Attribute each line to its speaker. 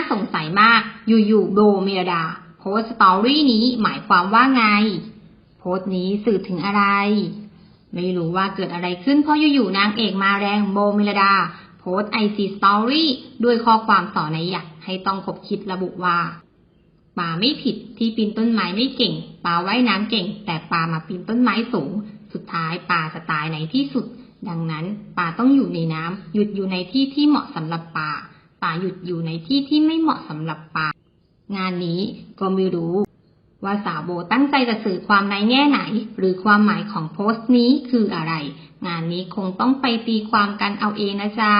Speaker 1: าสงสัยมาก อยู่ๆโบเมลดา โพสต์สตอรี่นี้หมายความว่าไง โพสต์นี้สื่อถึงอะไร ไม่รู้ว่าเกิดอะไรขึ้นเพราะอยู่ๆนางเอกมาแรงโบเมลดา โพสไอซีสตอรี่ด้วยข้อความสอนในอยากให้ต้องคบคิดระบุว่าป่าไม่ผิดที่ปีนต้นไม้ไม่เก่งป่าว่ายน้ำเก่ง แต่ป่ามาปีนต้นไม้สูง สุดท้ายป่าจะตายในที่สุด ดังนั้นป่าต้องอยู่ในน้ำหยุดอยู่ในที่ที่เหมาะสำหรับป่า ป่าหยุดอยู่ในที่ที่ไม่เหมาะสำหรับป่า งานนี้ก็ไม่รู้ว่าสาวโบตั้งใจจะสื่อความในแง่ไหน หรือความหมายของโพสต์นี้คืออะไร งานนี้คงต้องไปตีความกันเอาเองนะจ๊ะ